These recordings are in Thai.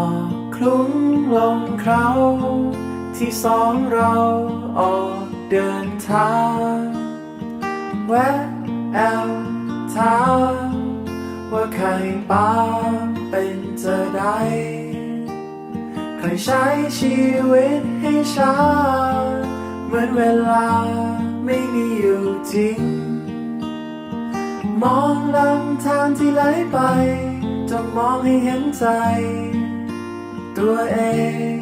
อกคลุ้งลงเคราที่สองเราออกเดินทางแวะแอลถามว่าใครป้าเป็นจะได้เคยใช้ชีวิตให้ช้า เหมือนเวลาไม่มีอยู่จริง มองลำทางที่ไหลไป จะมองให้เห็นใจ ตัวเอง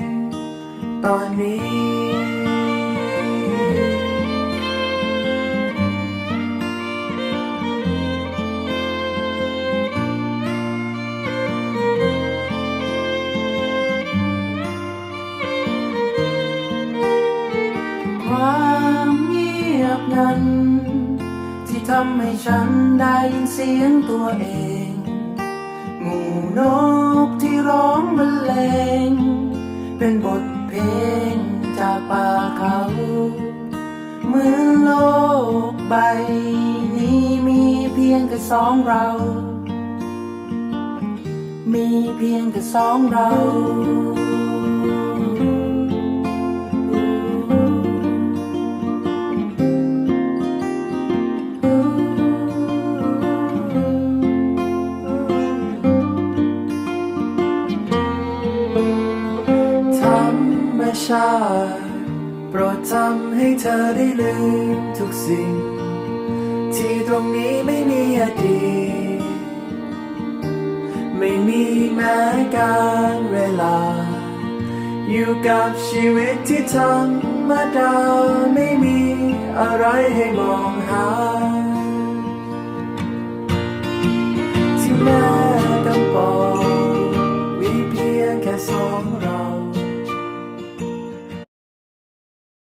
ตอนนี้ ความเงียบนั้น ที่ทำให้ฉันได้ยินเสียงตัวเองหมู่นก ร้องบรรเลง เป็นบทเพลงจากป่าเขาเหมือนโลกใบ นี้มีเพียงแค่สองเรา มีเพียงแค่สองเรา ชาติโปรดทำให้เธอได้ลืมทุกสิ่ง ที่ตรงนี้ไม่มีอดีตไม่มีแม้การเวลา อยู่กับชีวิตที่ธรรมดาไม่มีอะไรให้มองหา